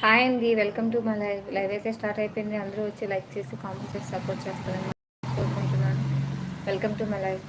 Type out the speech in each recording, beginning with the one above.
Hi అండి welcome to my live. Live అయితే start అయిపోయింది. అందరూ వచ్చి లైక్ చేసి కామెంట్ చేసి సపోర్ట్ చేస్తారని కోరుకుంటున్నాను. Welcome to my live.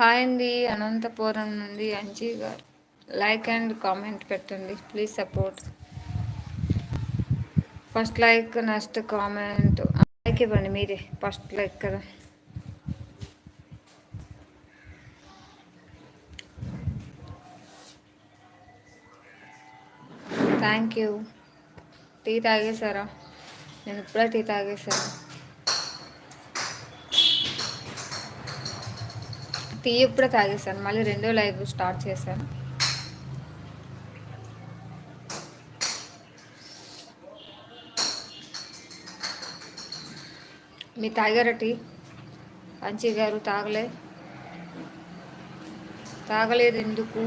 Hi అండి అనంతపురం నుండి అంజీ గారు. లైక్ అండ్ కామెంట్ పెట్టండి please support first like next comment like ఇవ్వండి మీరే ఫస్ట్ లైక్ కదా. థ్యాంక్ యూ టీ తాగేశారా? నేను ఇప్పుడే టీ తాగేశాను. టీ ఇప్పుడే తాగేశాను మళ్ళీ రెండో లైవ్ స్టార్ట్ చేశాను. మీ తాగారా టీ? అంచి గారు తాగలే. తాగలేదు ఎందుకు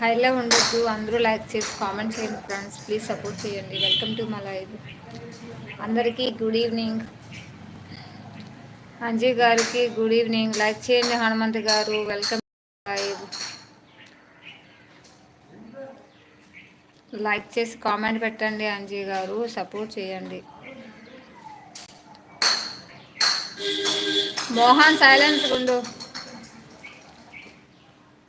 హైలో ఉండొద్దు. అందరూ లైక్ చేసి కామెంట్ చేయండి ఫ్రెండ్స్. ప్లీజ్ సపోర్ట్ చేయండి. వెల్కమ్ టు మా లైవ్. అందరికీ గుడ్ ఈవినింగ్. అంజీ గారికి గుడ్ ఈవినింగ్. లైక్ చేయండి హనుమంత్ గారు. వెల్కమ్ లైక్ చేసి కామెంట్ పెట్టండి అంజీ గారు. సపోర్ట్ చేయండి. మోహన్ సైలెన్స్ ఉండు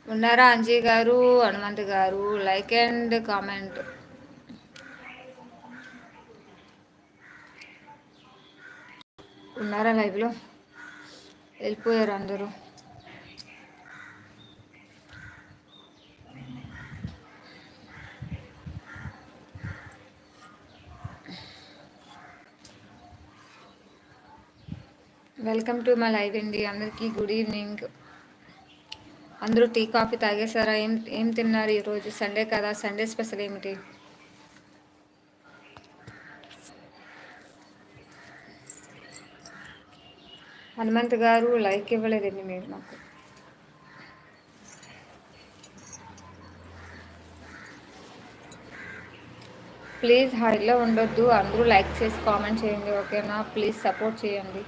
ఉన్నారా అంజీ గారు? హనుమంత్ గారు. Like and comment. ఉన్నారా లైవ్లో? వెళ్ళిపోయారు అందరూ. వెల్కమ్ టు మై లైవ్ అండి అందరికీ గుడ్ ఈవినింగ్ అందరూ టీ కాఫీ తాగేశారా? ఏం ఏం తిన్నారు ఈరోజు? సండే కదా? సండే స్పెషల్ ఏమిటి? హనుమంత్ గారు లైక్ ఇవ్వలేదండి మీరు నాకు ప్లీజ్ హైలో ఉండొద్దు అందరూ లైక్ చేసి కామెంట్ చేయండి ఓకేనా? ప్లీజ్ సపోర్ట్ చేయండి.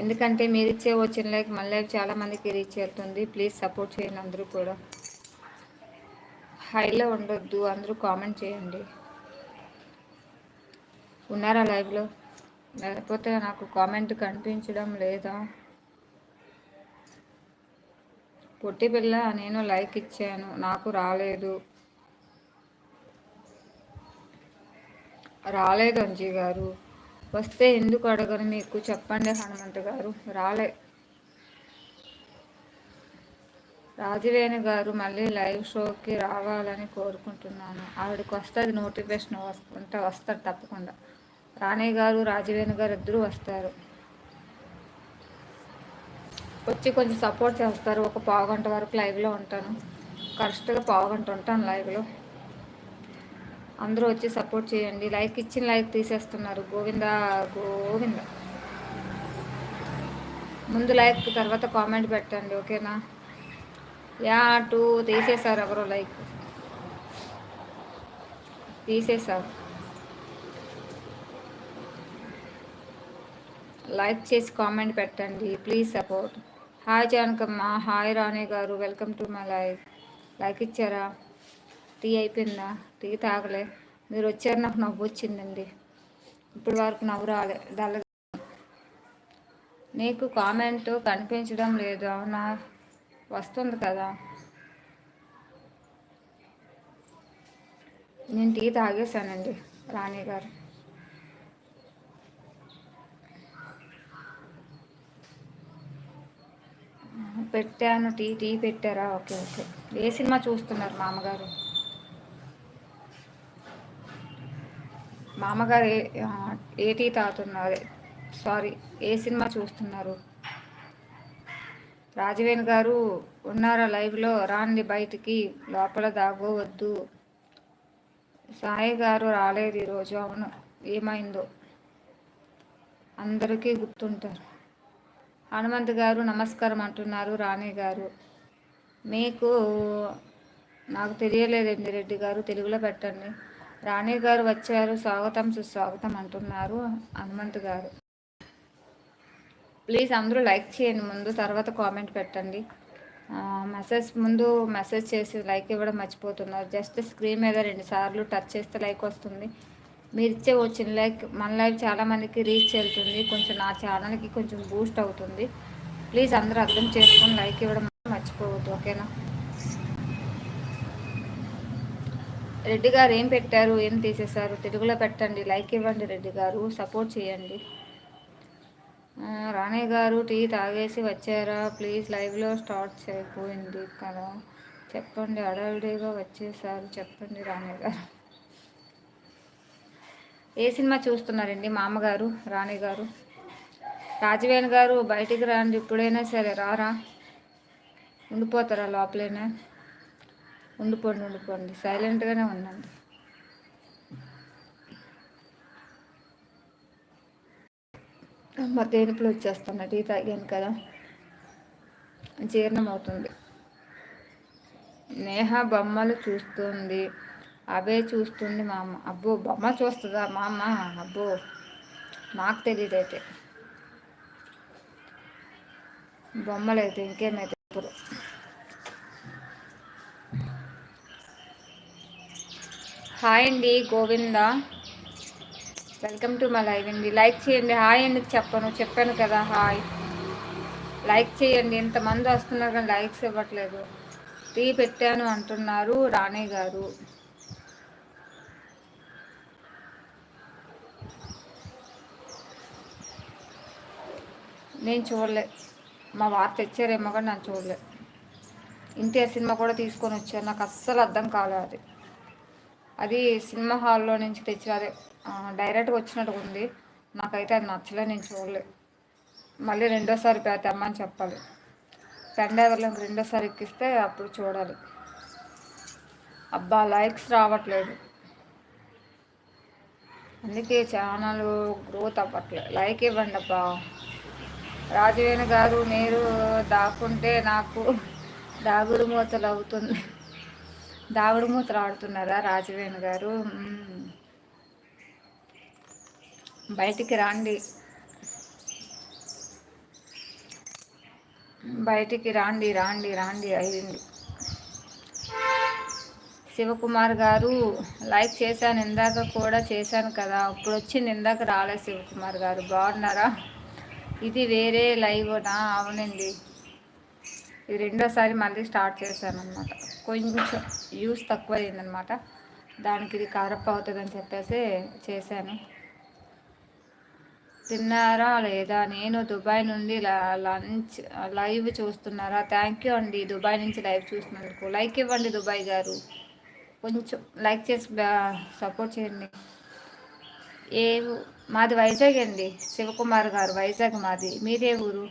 ఎందుకంటే మీరు ఇచ్చే వచ్చిన లైక్ మళ్ళీ చాలా మందికి రీచ్ అవుతుంది ప్లీజ్ సపోర్ట్ చేయండి అందరూ కూడా. హైలో ఉండొద్దు అందరూ కామెంట్ చేయండి. ఉన్నారా లైవ్లో? లేకపోతే నాకు కామెంట్ కనిపించడం లేదా? పొట్టి పిల్ల నేను లైక్ ఇచ్చాను నాకు రాలేదు. రాలేదు అంజీ గారు. వస్తే ఎందుకు అడగను మీకు? చెప్పండి హనుమంత్ గారు. రాలే. రాజవేణి గారు మళ్ళీ లైవ్ షోకి రావాలని కోరుకుంటున్నాను. ఆవిడకి వస్తుంది నోటిఫికేషన్ వస్తుంటే వస్తారు తప్పకుండా. రాణయ్య గారు రాజవేణు గారు ఇద్దరు వస్తారు. వచ్చి కొంచెం సపోర్ట్ చేస్తారు. ఒక పావు గంట వరకు లైవ్లో ఉంటాను. కరెక్ట్గా పావు గంట ఉంటాను లైవ్లో అందరూ వచ్చి సపోర్ట్ చేయండి. లైక్ ఇచ్చిన లైక్ తీసేస్తున్నారు. గోవింద గోవింద. ముందు లైక్ తర్వాత కామెంట్ పెట్టండి ఓకేనా యా టూ తీసేశారు ఎవరో లైక్ తీసేశారు. లైక్ చేసి కామెంట్ పెట్టండి please support. Hi Janakamma hi Rani గారు welcome to my life. Like ఇచ్చారా? టీ అయిపోయిందా? టీ తాగలే. మీరు వచ్చారు నాకు నవ్వు వచ్చిందండి. ఇప్పుడు వరకు నవ్వు రాలే డల్. నీకు కామెంట్ కనిపించడం లేదు అవునా? వస్తుంది కదా. నేను టీ తాగేశానండి రాణి గారు. పెట్టాను టీ టీ పెట్టారా? Okay okay. ఏ సినిమా చూస్తున్నారు మామగారు? మామగారు ఏ ఏ టీ తాగుతున్నారు? సారీ ఏ సినిమా చూస్తున్నారు? రాజవేణి గారు ఉన్నారా లైవ్లో? రాండి బయటికి లోపల దాగోవద్దు. సాయి గారు రాలేదు ఈరోజు అవును. ఏమైందో? అందరికీ గుర్తుంటారు. హనుమంత్ గారు నమస్కారం అంటున్నారు రాణి గారు. మీకు నాకు తెలియలేదండి రెడ్డి గారు తెలుగులో పెట్టండి. రాణి గారు వచ్చారు స్వాగతం సుస్వాగతం అంటున్నారు హనుమంత్ గారు. ప్లీజ్ అందరూ లైక్ చేయండి ముందు తర్వాత కామెంట్ పెట్టండి. మెసేజ్ ముందు మెసేజ్ చేసి లైక్ ఇవ్వడం మర్చిపోతున్నారు. జస్ట్ స్క్రీన్ మీద రెండు సార్లు టచ్ చేస్తే లైక్ వస్తుంది. మీరు ఇచ్చే వచ్చిన లైక్ మన లైవ్ చాలామందికి రీచ్ వెళ్తుంది. కొంచెం నా ఛానల్కి కొంచెం బూస్ట్ అవుతుంది. ప్లీజ్ అందరూ అర్థం చేసుకొని లైక్ ఇవ్వడం మర్చిపోవద్దు ఓకేనా? రెడ్డి గారు ఏం పెట్టారు? ఏం తీసేశారు? తెలుగులో పెట్టండి. లైక్ ఇవ్వండి రెడ్డి గారు. సపోర్ట్ చేయండి. రాణి గారు టీ తాగేసి వచ్చారా? ప్లీజ్ లైవ్లో స్టార్ట్ చేయకపోయింది కదా. చెప్పండి అడవిడిగా వచ్చేసారు. చెప్పండి రాణి గారు. ఏ సినిమా చూస్తున్నారండి? మా అమ్మగారు రాణి గారు రాజవేణి గారు బయటికి రండి ఇప్పుడైనా సరే రారా? ఉండిపోతారా లోపలైనా? ఉండిపోండి ఉండిపోండి. సైలెంట్గానే ఉండండి. అమ్మ తేనుపులు వచ్చేస్తున్నా టీ తాగాను కదా. జీర్ణం అవుతుంది నేహ బొమ్మలు చూస్తుంది. అవే చూస్తుంది మా అమ్మ అబ్బో బొమ్మ చూస్తుందా మా అమ్మ అబ్బో నాకు తెలియదు అయితే. బొమ్మలు అయితే ఇంకేమైతే ఇప్పుడు? హాయ్ అండి Govinda. Welcome to my live అండి. లైక్ చేయండి. హాయ్ ఎందుకు చెప్పను. చెప్పాను కదా హాయ్. లైక్ చేయండి. ఎంతమంది వస్తున్నారు కానీ లైక్స్ ఇవ్వట్లేదు. టీ పెట్టాను అంటున్నారు రాణి గారు. నేను చూడలే. మా వార్త తెచ్చారేమో కానీ నేను చూడలే. ఇంటి సినిమా కూడా తీసుకొని వచ్చారు. నాకు అస్సలు అర్థం కాలేదు అది. అది సినిమా హాల్లో నుంచి తెచ్చిన అదే డైరెక్ట్గా వచ్చినట్టుగా ఉంది. నాకైతే అది నచ్చలే నేను చూడలే. మళ్ళీ రెండోసారి తెమ్మని చెప్పాలి. పెన్ రెండోసారి ఎక్కిస్తే అప్పుడు చూడాలి. అబ్బా లైక్స్ రావట్లేదు. అందుకే ఛానల్ గ్రోత్ అవ్వట్లేదు లైక్ ఇవ్వండి అబ్బా రాజవేణు గారు మీరు దాక్కుంటే నాకు దాగుడు మూతలు అవుతుంది. దాగుడు మూతలు ఆడుతున్నారా రాజవేణు గారు? బయటికి రాండి. బయటికి రాండి రాండి రాండి అయింది శివకుమార్ గారు లైక్ చేశాను ఇందాక కూడా చేశాను కదా. ఇప్పుడు వచ్చింది ఇందాక రాలే శివకుమార్ గారు. బాగున్నారా? ఇది వేరే లైవ్నా అవునండి. ఇది రెండోసారి మళ్ళీ స్టార్ట్ చేశాను అనమాట కొంచెం యూస్ తక్కువ అయిందనమాట దానికి ఇది కరప్ అవుతుందని చెప్పేసి చేశాను. తిన్నారా లేదా? నేను దుబాయ్ నుండి లంచ్ లైవ్ చూస్తున్నారా? థ్యాంక్ యూ అండి. దుబాయ్ నుంచి లైవ్ చూస్తున్నందుకు లైక్ ఇవ్వండి దుబాయ్ గారు. కొంచెం లైక్ చేసి సపోర్ట్ చేయండి. ఏ? మాది వైజాగ్ అండి. శివకుమార్ గారు వైజాగ్ మాది. మీదే ఊరు.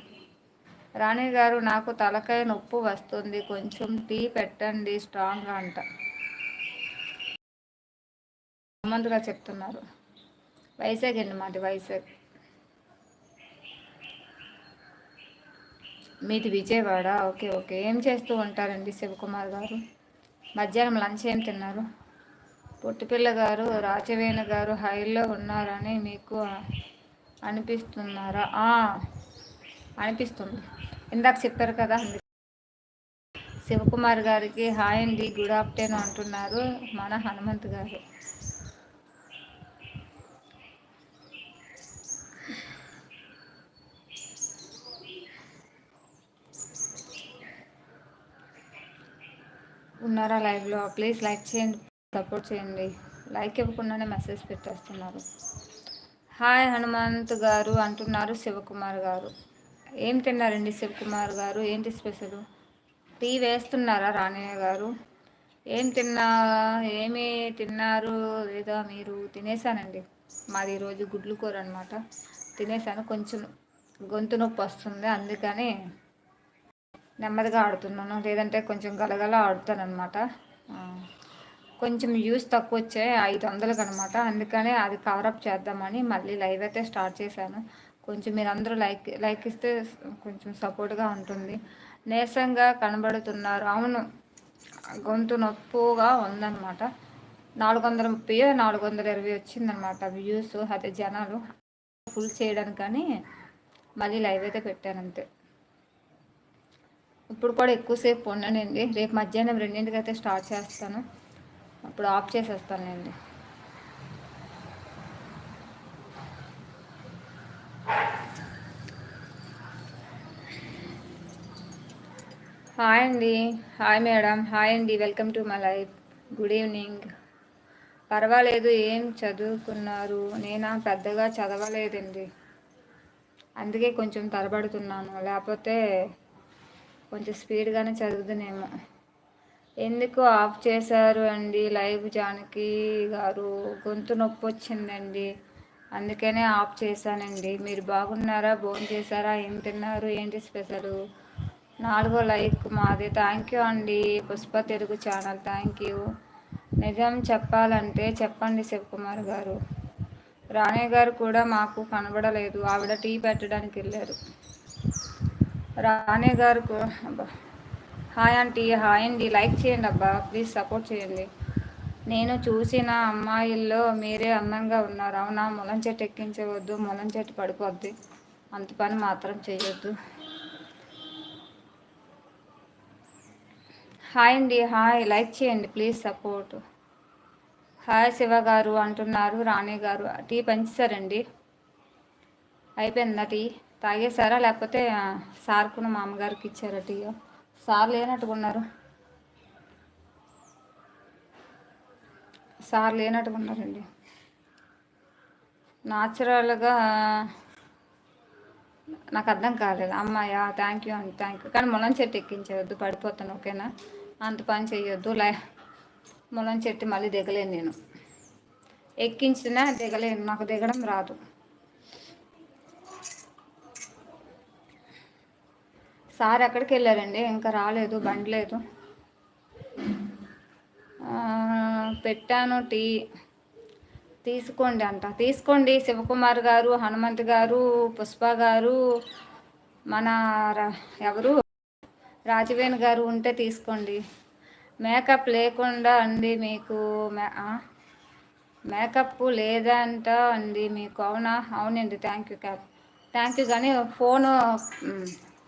రాణి గారు నాకు తలకాయ నొప్పు వస్తుంది. కొంచెం టీ పెట్టండి స్ట్రాంగ్గా అంట. మందుగా చెప్తున్నారు. వైజాగ్ అండి మాది వైజాగ్. మీది విజయవాడ? Okay okay. ఏం చేస్తూ ఉంటారండి శివకుమార్ గారు? మధ్యాహ్నం లంచ్ ఏం తిన్నారు? పొట్టిపిల్ల గారు రాచవేణి గారు హైలో ఉన్నారని మీకు అనిపిస్తున్నారా? అనిపిస్తుంది. ఇందాక చెప్పారు కదా శివకుమార్ గారికి హాయ్ అండి గుడ్ ఆఫ్టర్నూన్ అంటున్నారు మన హనుమంత్ గారు. ఉన్నారా లైవ్లో? ప్లీజ్ లైక్ చేయండి. సపోర్ట్ చేయండి. లైక్ ఇవ్వకుండానే మెసేజ్ పెట్టేస్తున్నారు. హాయ్ హనుమంత్ గారు అంటున్నారు శివకుమార్ గారు. ఏం తిన్నారండి శివకుమార్ గారు? ఏంటి స్పెషల్? టీ వేస్తున్నారా రాణయ్య గారు? ఏం తిన్నా ఏమి తిన్నారు లేదా మీరు? తినేసానండి. మాది ఈరోజు గుడ్లు కూర అనమాట తినేసాను. కొంచెం గొంతు నొప్పి వస్తుంది. అందుకని నెమ్మదిగా ఆడుతున్నాను. లేదంటే కొంచెం గలగల ఆడుతాను అనమాట కొంచెం వ్యూస్ తక్కువ వచ్చాయి ఐదు వందలకు అనమాట అందుకనే అది కవరప్ చేద్దామని మళ్ళీ లైవ్ అయితే స్టార్ట్ చేశాను. కొంచెం మీరు అందరూ లైక్ లైక్ ఇస్తే కొంచెం సపోర్ట్గా ఉంటుంది. నీరసంగా కనబడుతున్నారు. అవును గొంతు నొప్పుగా ఉందన్నమాట నాలుగు వందల ముప్పై నాలుగు వందల ఇరవై వచ్చిందనమాట వ్యూస్ అదే జనాలు. ఫుల్ చేయడానికి కానీ మళ్ళీ లైవ్ అయితే పెట్టాను అంతే ఇప్పుడు కూడా ఎక్కువసేపు ఉండనండి. రేపు మధ్యాహ్నం రెండింటికి అయితే స్టార్ట్ చేస్తాను. ఇప్పుడు ఆఫ్ చేసేస్తానండి హాయ్ అండి. Hi madam. హాయ్ అండి. Welcome to my life. Good evening. పర్వాలేదు ఏం చదువుకున్నారు? నేనా? పెద్దగా చదవలేదండి. అందుకే కొంచెం తరబడుతున్నాను లేకపోతే కొంచెం స్పీడ్గానే చదువుతునేమో ఎందుకు ఆఫ్ చేశారు అండి లైవ్ జానకి గారు? గొంతు నొప్పి వచ్చిందండి. అందుకనే ఆఫ్ చేశానండి. మీరు బాగున్నారా? భోజనం చేశారా? ఏం తిన్నారు? ఏంటి స్పెషల్? నాలుగో లైక్ మాది. థ్యాంక్ యూ అండి. Pushpa Telugu channel thank you. నిజం చెప్పాలంటే చెప్పండి శివకుమార్ గారు. రాణే గారు కూడా మాకు కనబడలేదు. ఆవిడ టీ పెట్టడానికి వెళ్ళారు. రాణే గారు కూడా హాయ్ ఆంటీ హాయ్ అండి. లైక్ చేయండి అబ్బా. ప్లీజ్ సపోర్ట్ చేయండి. నేను చూసిన అమ్మాయిల్లో మీరే అందంగా ఉన్నారు. అవునా? ములం చెట్టు ఎక్కించవద్దు. ములం చెట్టు పడిపోద్ది. అంత పని మాత్రం చేయొద్దు హాయ్ అండి. హాయ్. లైక్ చేయండి. Please support. హాయ్ శివ గారు అంటున్నారు. రాణి గారు. టీ పంచారండి అయిపోయిందా టీ? తాగేశారా లేకపోతే సార్కును మామగారికి ఇచ్చారా టీ? సార్ లేనట్టుకున్నారు సార్ లేనట్టుకున్నారండి న్యాచురల్గా నాకు అర్థం కాలేదు. అమ్మాయా థ్యాంక్ యూ అండి థ్యాంక్ యూ కానీ ములం చెట్టు ఎక్కించవద్దు పడిపోతాను ఓకేనా? అంత పని చేయొద్దు లై. ములం చెట్టు మళ్ళీ దిగలేను నేను. ఎక్కించినా దిగలేను నాకు దిగడం రాదు. సార్ ఎక్కడికి వెళ్ళారండి? ఇంకా రాలేదు బండి లేదు. పెట్టాను టీ. తీసుకోండి అంట. తీసుకోండి. శివకుమార్ గారు హనుమంత్ గారు పుష్ప గారు మన ఎవరు? రాజవేణి గారు ఉంటే తీసుకోండి. మేకప్ లేకుండా అండి మీకు. మేకప్ లేదంట అండి మీకు. అవునా? అవునండి. Thank you cap. Thank you కానీ ఫోను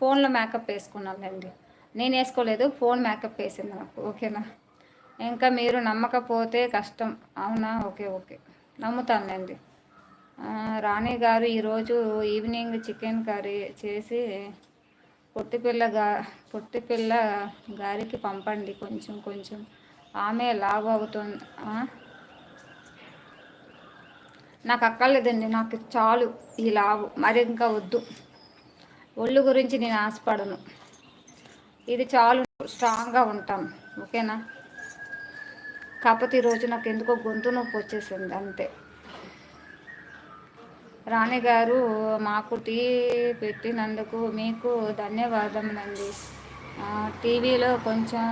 ఫోన్లో మేకప్ వేసుకున్నానండి. నేను వేసుకోలేదు ఫోన్ మేకప్ వేసింది నాకు ఓకేనా? ఇంకా మీరు నమ్మకపోతే కష్టం. అవునా? Okay okay. నమ్ముతానండి రాణి గారు ఈరోజు ఈవినింగ్ చికెన్ కర్రీ చేసి పొట్టిపిల్ల గా పొట్టిపిల్ల గారికి పంపండి కొంచెం కొంచెం. ఆమె లావు అవుతుంది నాకు అక్కర్లేదండి నాకు చాలు ఈ లావు. మరి ఇంకా వద్దు. ఒళ్ళు గురించి నేను ఆశపడను. ఇది చాలు స్ట్రాంగ్గా ఉంటాం. ఓకేనా? కాకపోతే ఈరోజు నాకు ఎందుకో గొంతు నొప్పి వచ్చేసింది అంతే. రాణి గారు మాకు టీ పెట్టినందుకు మీకు ధన్యవాదములండి టీవీలో కొంచెం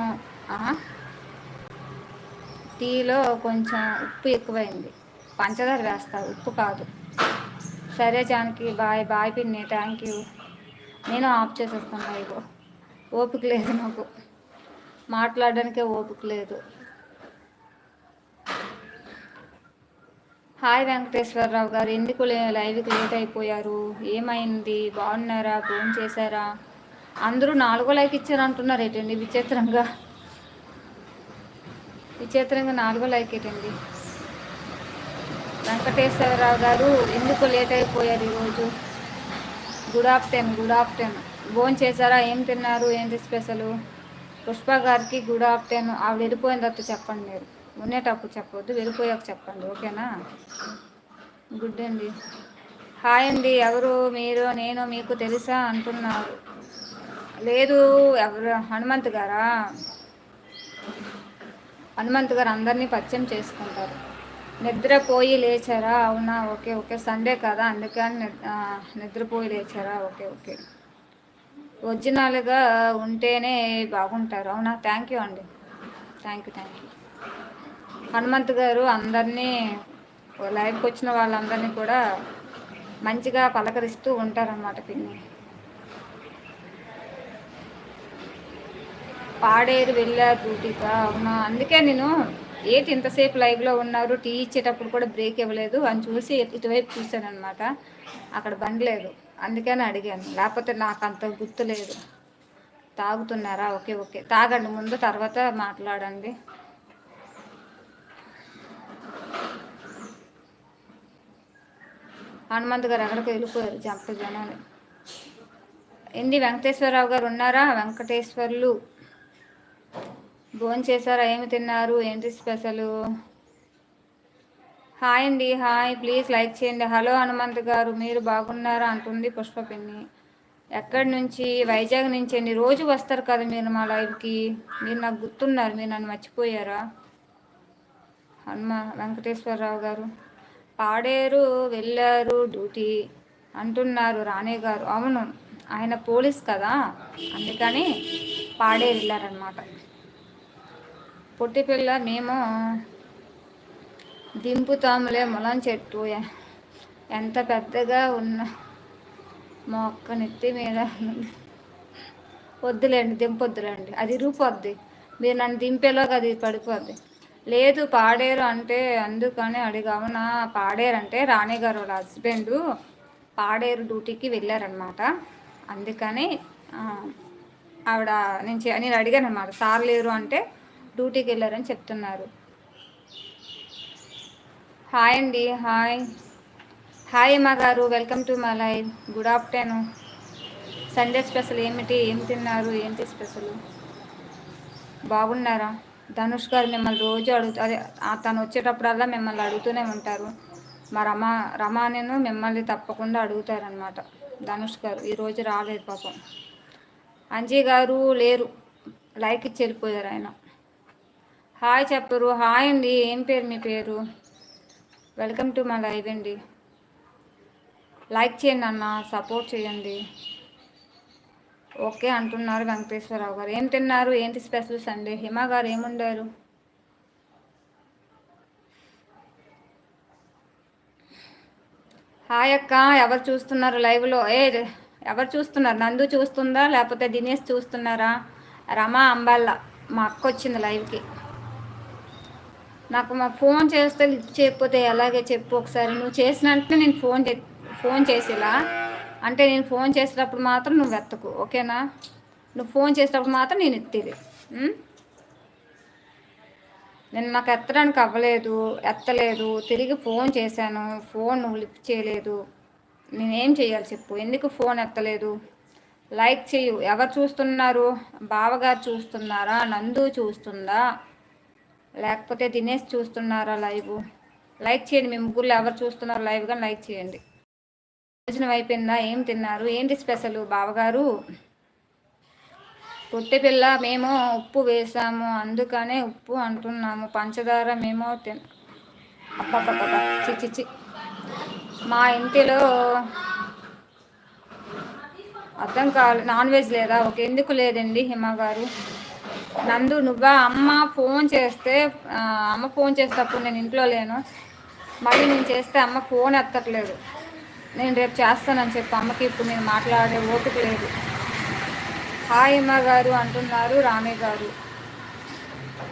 టీలో కొంచెం ఉప్పు ఎక్కువైంది. పంచదార వేస్తారు ఉప్పు కాదు. సరే జానకి బాయ్ బాయ్ పిన్ని థ్యాంక్ యూ నేను ఆఫ్ చేసేస్తాను ఇగో. ఓపిక లేదు నాకు. మాట్లాడడానికే ఓపిక లేదు. హాయ్ వెంకటేశ్వరరావు గారు ఎందుకు లైవ్కి లేట్ అయిపోయారు? ఏమైంది? బాగున్నారా? ఫోన్ చేశారా? అందరూ నాలుగో లైక్ ఇచ్చారు అంటున్నారు ఏంటండి విచిత్రంగా. విచిత్రంగా నాలుగో లైక్ ఏంటండి వెంకటేశ్వరరావు గారు ఎందుకు లేట్ అయిపోయారు ఈరోజు good afternoon good afternoon. Phone చేశారా? ఏం తిన్నారు? ఏంటి స్పెషల్? పుష్ప గారికి గుడ్ ఆఫ్టర్నూన్. ఆవిడ వెళ్ళిపోయిన తర్వాత చెప్పండి మీరు. ఉండేటప్పుడు చెప్పవద్దు వెళ్ళిపోయాక చెప్పండి. ఓకేనా? గుడ్ అండి. హాయ్ అండి. ఎవరు? మీరు? నేను మీకు తెలుసా? అంటున్నారు. లేదు ఎవరు? హనుమంత్ గారా? హనుమంత్ గారు అందరినీ పరిచయం చేసుకుంటారు. నిద్రపోయి లేచారా? అవునా ఓకే ఓకే. సండే కదా అందుకని నిద్రపోయి లేచారా? Okay okay. ఒరిజినల్గా ఉంటేనే బాగుంటారు. అవునా? థ్యాంక్ యూ అండి. Thank you thank you. Hanumanth గారు అందరినీ లైవ్కి వచ్చిన వాళ్ళందరినీ కూడా మంచిగా పలకరిస్తూ ఉంటారన్నమాట పిన్ని. పాడేరు వెళ్ళా డ్యూటీగా అవునా? అందుకే నేను ఏంటి ఇంతసేపు లైవ్లో ఉన్నారు టీ ఇచ్చేటప్పుడు కూడా బ్రేక్ ఇవ్వలేదు. అని చూసి ఇటువైపు చూశాను అనమాట అక్కడ బండి లేదు. అందుకని అడిగాను. లేకపోతే నాకు అంత గుర్తు లేదు. తాగుతున్నారా? Okay okay. తాగండి. ముందు తర్వాత మాట్లాడండి. హనుమంత్ గారు ఎక్కడికి వెళ్ళిపోయారు జంప జనాలు. ఏంది వెంకటేశ్వరరావు గారు ఉన్నారా? వెంకటేశ్వర్లు. భోజనం చేశారా ఏమి తిన్నారు? ఏంటి స్పెషల్? హాయ్ అండి హాయ్. ప్లీజ్ లైక్ చేయండి. హలో హనుమంత్ గారు మీరు బాగున్నారా? అంటుంది పుష్ప పిన్ని. ఎక్కడి నుంచి? వైజాగ్ నుంచి అండి. రోజు వస్తారు కదా మీరు మా లైఫ్కి మీరు నాకు గుర్తున్నారు. మీరు నన్ను మర్చిపోయారా? హనుమ వెంకటేశ్వరరావు గారు. పాడేరు వెళ్ళారు డ్యూటీ అంటున్నారు రాణే గారు. అవును ఆయన పోలీస్ కదా? అందుకని పాడేరు వెళ్ళారనమాట పుట్టిపిల్ల మేము దింపుతాములే ములం చెట్టు. ఎంత పెద్దగా ఉన్న మొక్క నెత్తి మీద వద్దులేండి దింపొద్దులేండి. అది రూపొద్ది మీరు నన్ను దింపేలోకి అది పడిపోద్ది. లేదు పాడేరు అంటే అందుకని అడిగావునా పాడేరు అంటే రాణి గారు వాళ్ళ హస్బెండ్ పాడేరు డ్యూటీకి వెళ్ళారనమాట అందుకని ఆవిడ నేను నేను అడిగాను అనమాట సార్ లేరు అంటే డ్యూటీకి వెళ్ళారని చెప్తున్నారు. హాయ్ అండి హాయ్. హాయ్ అమ్మ గారు welcome to my live good afternoon. Sunday special ఏమిటి? ఏం తిన్నారు? ఏంటి స్పెషల్? బాగున్నారా? ధనుష్ గారు మిమ్మల్ని రోజు అడుగుతూ అదే తను వచ్చేటప్పుడల్లా మిమ్మల్ని అడుగుతూనే ఉంటారు. మా రమా రమానేను మిమ్మల్ని తప్పకుండా అడుగుతారనమాట ధనుష్ గారు ఈరోజు రాలేదు పాపం. అంజీ గారు లేరు. లైక్ ఇచ్చి వెళ్ళిపోయారు ఆయన. హాయ్ చెప్పరు. హాయ్ అండి. ఏం పేరు మీ పేరు? వెల్కమ్ టు మై లైవ్ అండి. లైక్ చేయండి అన్న సపోర్ట్ చేయండి. ఓకే అంటున్నారు వెంకటేశ్వరరావు గారు. ఏం తిన్నారు? ఏంటి స్పెషల్ సండే? హిమ గారు ఏముండారు? హాయ్ అక్క. ఎవరు చూస్తున్నారు లైవ్లో ఏ ఎవరు చూస్తున్నారు? నందు చూస్తుందా? లేకపోతే దినేష్ చూస్తున్నారా? రమా అంబాల్లా మా అక్క వచ్చింది లైవ్కి నాకు మా ఫోన్ చేస్తే లిఫ్ట్ చేయకపోతే ఎలాగే చెప్పు ఒకసారి. నువ్వు చేసినట్టు నేను ఫోన్ చే ఫోన్ చేసేలా. అంటే నేను ఫోన్ చేసేటప్పుడు మాత్రం నువ్వు ఎత్తకు ఓకేనా? నువ్వు ఫోన్ చేసేటప్పుడు మాత్రం నేను ఎత్తేది. నేను నాకు ఎత్తడానికి అవ్వలేదు ఎత్తలేదు. తిరిగి ఫోన్ చేశాను ఫోన్ నువ్వు లిఫ్ట్ చేయలేదు. నేనేం చేయాలి చెప్పు? ఎందుకు ఫోన్ ఎత్తలేదు? లైక్ చేయు ఎవరు చూస్తున్నారు? బావగారు చూస్తున్నారా? నందు చూస్తుందా? లేకపోతే దినేష్ చూస్తున్నారా లైవ్? లైక్ చేయండి మీ ముగ్గురు ఎవరు చూస్తున్నారు లైవ్ కానీ లైక్ చేయండి. భోజనం అయిపోయిందా? ఏం తిన్నారు? ఏంటి స్పెషల్? బావగారు? పొట్టి పిల్ల మేము ఉప్పు వేసాము అందుకనే ఉప్పు అంటున్నాము. పంచదార మేము తిన్ అబ్బబ్బబ్బా చిచిచి మా ఇంటిలో అర్థం కావాలి నాన్ వెజ్ లేదా? ఒక ఎందుకు లేదండి హిమ గారు? నందు నువ్వా? అమ్మ ఫోన్ చేస్తే అమ్మ ఫోన్ చేసేటప్పుడు నేను ఇంట్లో లేను. మళ్ళీ నేను చేస్తే అమ్మ ఫోన్ ఎత్తట్లేదు. నేను రేపు చేస్తానని చెప్పి అమ్మకి ఇప్పుడు నేను మాట్లాడే ఓపిక లేదు. హాయ్ అమ్మ గారు అంటున్నారు రామే గారు.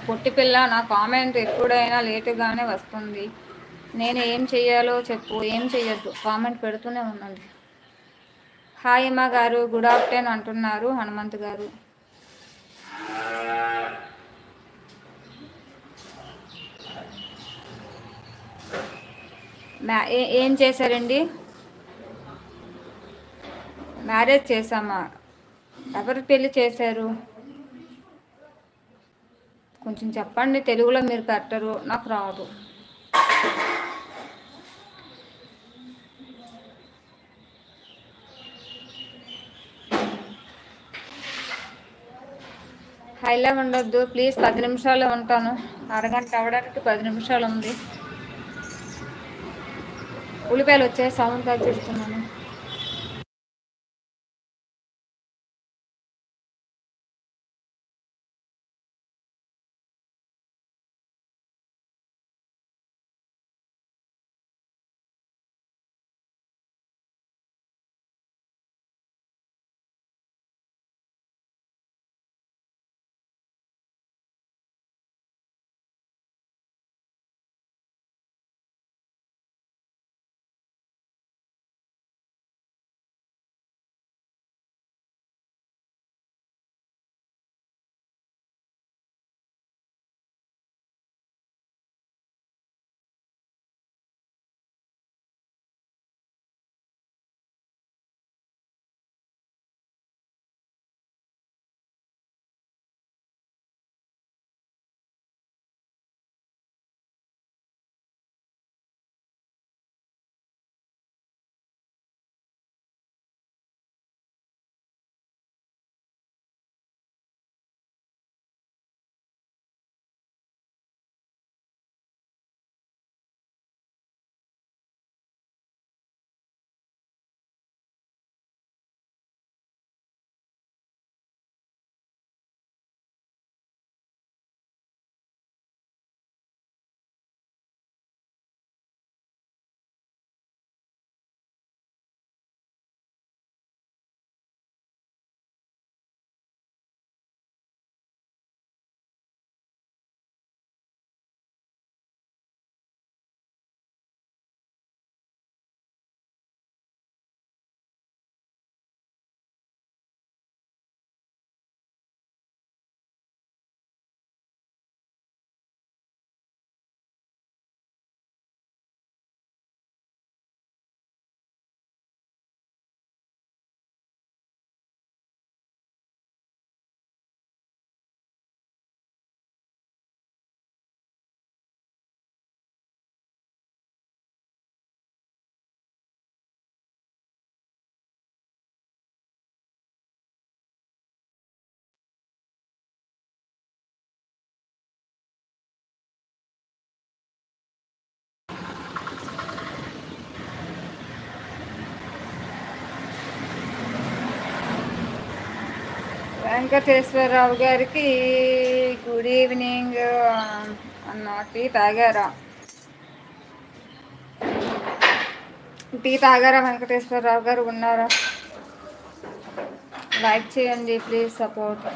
పొట్టిపిల్ల నా కామెంట్ ఎప్పుడైనా లేటుగానే వస్తుంది. నేను ఏం చెయ్యాలో చెప్పు ఏం చెయ్యొద్దు. కామెంట్ పెడుతూనే ఉండండి. హాయ్ అమ్మ గారు గుడ్ ఆఫ్టర్నూన్ అంటున్నారు హనుమంత్ గారు. ఏం చేశారండి? మ్యారేజ్ చేశామా? ఎవరు పెళ్ళి చేశారు? కొంచెం చెప్పండి తెలుగులో మీరు పెట్టరు నాకు రాదు. హైలా ఉండొద్దు. ప్లీజ్ పది నిమిషాలు ఉంటాను. అరగంట అవ్వడానికి పది నిమిషాలు ఉంది. ఉల్లిపాయలు వచ్చే సౌండ్ తగ్గిస్తున్నాను. వెంకటేశ్వరరావు గారికి గుడ్ ఈవినింగ్. అన్న టీ తాగారా? టీ తాగారా వెంకటేశ్వరరావు గారు? ఉన్నారా? లైక్ చేయండి ప్లీజ్ సపోర్ట్.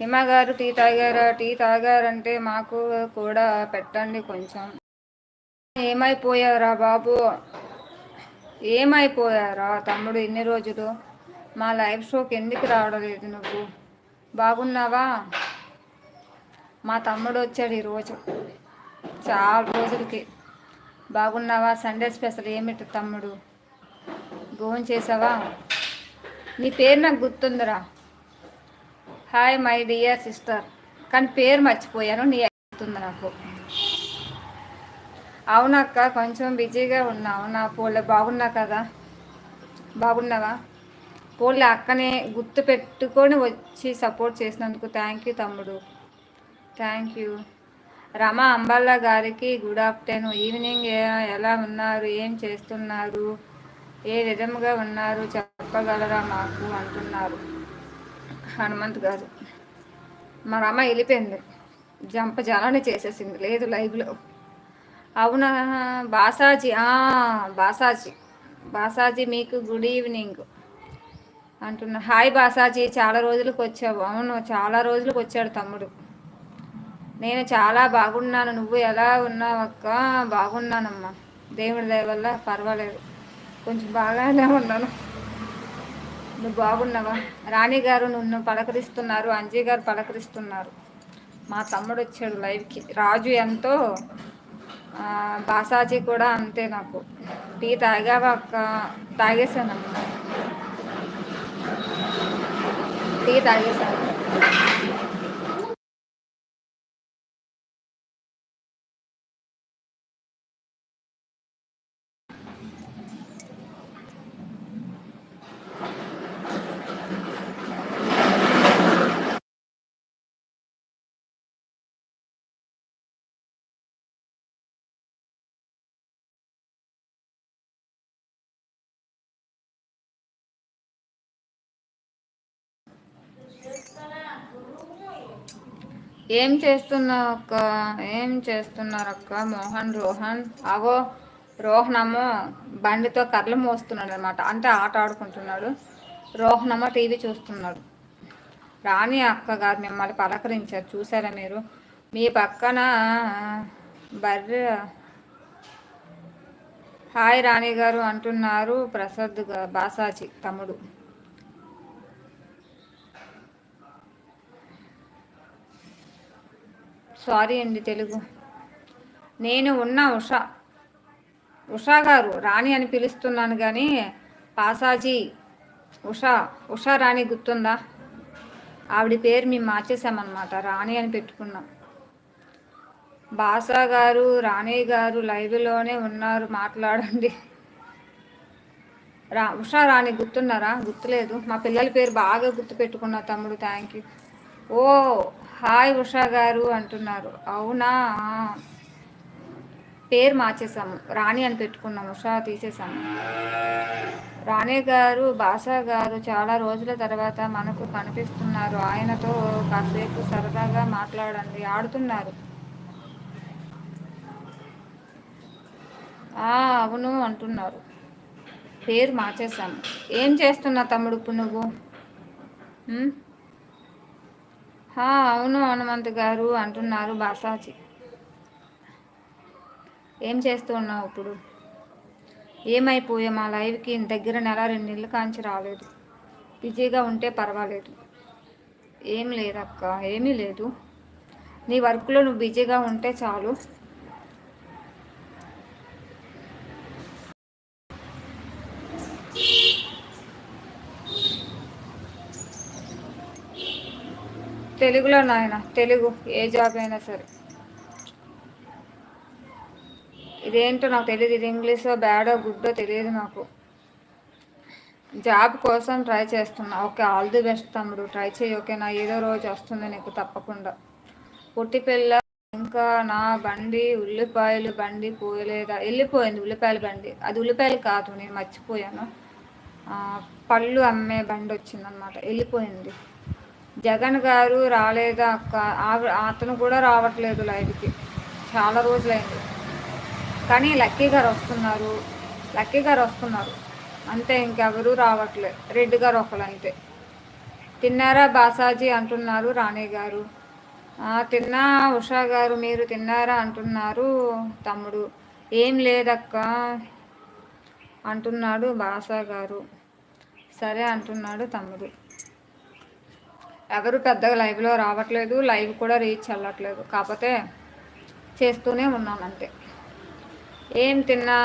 హిమ గారు టీ తాగారా? టీ తాగారంటే మాకు కూడా పెట్టండి కొంచెం. ఏమైపోయారా బాబు? ఏమైపోయారా తమ్ముడు ఇన్ని రోజులు? మా లైవ్ షోకి ఎందుకు రావడలేదు నువ్వు? బాగున్నావా? మా తమ్ముడు వచ్చాడు ఈరోజు చాలా రోజులకి. బాగున్నావా? సండే స్పెషల్ ఏమిటి తమ్ముడు? భోజనం చేసావా? నీ పేరు నాకు గుర్తుందిరా. హాయ్ మై డియర్ సిస్టర్ కానీ పేరు మర్చిపోయాను నీ గుర్తుంది నాకు. అవునక్క కొంచెం బిజీగా ఉన్నావు. నా పోలే బాగున్నా కదా? బాగున్నావా? పోలే అక్కనే గుర్తు పెట్టుకొని వచ్చి సపోర్ట్ చేసినందుకు థ్యాంక్ యూ తమ్ముడు. Thank you. రమ అంబల్లా గారికి గుడ్ ఆఫ్టర్నూన్. ఈవినింగ్ ఎలా ఉన్నారు? ఏం చేస్తున్నారు? ఏ విధముగా ఉన్నారు? చెప్పగలరా మాకు? అంటున్నారు హనుమంత్ గారు. మా రమ వెళ్ళిపోయింది. జంప జలాన్ని చేసేసింది. లేదు లైవ్లో అవునా? బాసాజీ బాసాజీ. బాసాజీ మీకు గుడ్ ఈవినింగ్. అంటున్నా. హాయ్ బాసాజీ చాలా రోజులకు వచ్చావు. అవును చాలా రోజులకు వచ్చాడు తమ్ముడు. నేను చాలా బాగున్నాను. నువ్వు ఎలా ఉన్నావు అక్క? బాగున్నానమ్మా. దేవుడి దయ వల్ల పర్వాలేదు. కొంచెం బాగానే ఉన్నాను. నువ్వు బాగున్నావా? రాణి గారు నిన్ను పలకరిస్తున్నారు. అంజీ గారు పలకరిస్తున్నారు. మా తమ్ముడు వచ్చాడు లైవ్కి. రాజు ఎంతో బాసాజీ కూడా అంతే నాకు. టీ తాగావా అక్క? ठीक है तारीख साथ ఏం చేస్తున్నావు అక్క ఏం చేస్తున్నారు అక్క మోహన్ రోహన్. అవో రోహనమ్మో బండితో కర్రలు మోస్తున్నాడు అనమాట అంటే ఆట ఆడుకుంటున్నాడు. రోహనమ్మ టీవీ చూస్తున్నాడు. రాణి అక్క గారు మిమ్మల్ని పలకరించారు. చూసారా మీరు? మీ పక్కన బర్రె హాయ్ రాణి గారు అంటున్నారు ప్రసాద్ బాసాజీ తమ్ముడు. సారీ అండి తెలుగు. నేను ఉన్న ఉషా. ఉషా గారు రాణి అని పిలుస్తున్నాను కానీ పాసాజీ ఉషా ఉషా రాణి గుర్తుందా? ఆవిడ పేరు మేము మార్చేసామన్నమాట రాణి అని పెట్టుకున్నాం. బాసా గారు రాణి గారు లైవ్లోనే ఉన్నారు మాట్లాడండి. రా ఉషా రాణి గుర్తున్నారా? గుర్తులేదు. మా పిల్లల పేరు బాగా గుర్తు పెట్టుకున్నా తమ్ముడు థ్యాంక్ యూ ఓ హాయ్ ఉషా గారు అంటున్నారు. అవునా? పేరు మార్చేసాము రాణి అని పెట్టుకున్నాం. ఉషా తీసేసాము రాణి గారు బాసా గారు చాలా రోజుల తర్వాత మనకు కనిపిస్తున్నారు. ఆయనతో కాసేపు సరదాగా మాట్లాడండి. ఆడుతున్నారు. అవును అంటున్నారు. పేరు మార్చేసాము ఏం చేస్తున్నా తమ్ముడు ఇప్పుడు నువ్వు అవును హనుమంత్ గారు అంటున్నారు బాసాచి ఏం చేస్తూ ఉన్నావు ఇప్పుడు? ఏమైపోయా మా లైవ్కి దగ్గర నెల రెండు నెలల కాంచి రాలేదు. బిజీగా ఉంటే పర్వాలేదు. ఏం లేదక్క ఏమీ లేదు. నీ వర్క్లో నువ్వు బిజీగా ఉంటే చాలు. తెలుగులో నాయన తెలుగు ఏ జాబ్ అయినా సరే. ఇదేంటో నాకు తెలియదు ఇది ఇంగ్లీషో బ్యాడో గుడ్డో తెలియదు నాకు. జాబ్ కోసం ట్రై చేస్తున్నా. ఓకే ఆల్ ది బెస్ట్ తమ్ముడు. ట్రై చేయి ఓకేనా ఏదో రోజు వస్తుంది నీకు తప్పకుండా. పుట్టి పిల్ల ఇంకా నా బండి ఉల్లిపాయలు బండి పోయలేదా? వెళ్ళిపోయింది ఉల్లిపాయల బండి. అది ఉల్లిపాయలు కాదు నేను మర్చిపోయాను. పళ్ళు అమ్మే బండి వచ్చిందనమాట. వెళ్ళిపోయింది. జగన్ గారు రాలేదా? అక్క అతను కూడా రావట్లేదు లైవ్కి. చాలా రోజులైంది. కానీ లక్కీ గారు వస్తున్నారు. లక్కీ గారు వస్తున్నారు. అంతే ఇంకెవరూ రావట్లేదు రెడ్డి గారు ఒకరు అంతే తిన్నారా బాసాజీ అంటున్నారు రాణి గారు. తిన్నా ఉషా గారు మీరు తిన్నారా అంటున్నారు తమ్ముడు. ఏం లేదక్క అంటున్నాడు బాసా గారు. సరే అంటున్నాడు తమ్ముడు. ఎవరు పెద్దగా లైవ్లో రావట్లేదు లైవ్ కూడా రీచ్ అవ్వట్లేదు. కాకపోతే చేస్తూనే ఉన్నాను అంతే. ఏం తిన్నా